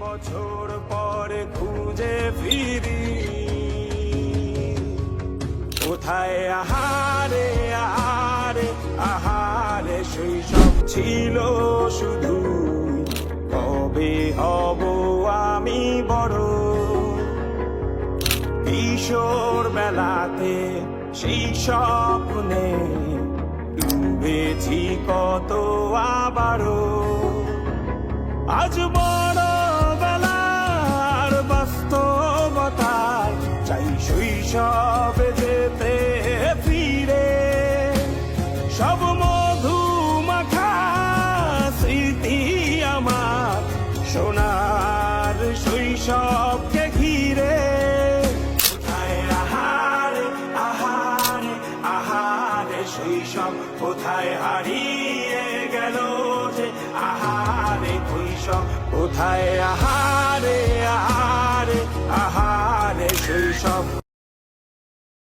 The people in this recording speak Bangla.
বছর পরে খুঁজে ফিরি। কোথায় আহারে আহারে আহারে সেই সব ছিল শুধু। কবে হব আমি বড়। কিশোর বেলাতে সেই স্বপ্নে ডুবেছি কত আবারও। আজ শৈশবে যেতে ফিরে, সব মধু মাখা স্মৃতি আমার সোনার ঘিরে। আহারে শৈশব কোথায় হারিয়ে গেল যে আহারে কৈশব কোথায় আহারে? আহারে আহারে শৈশব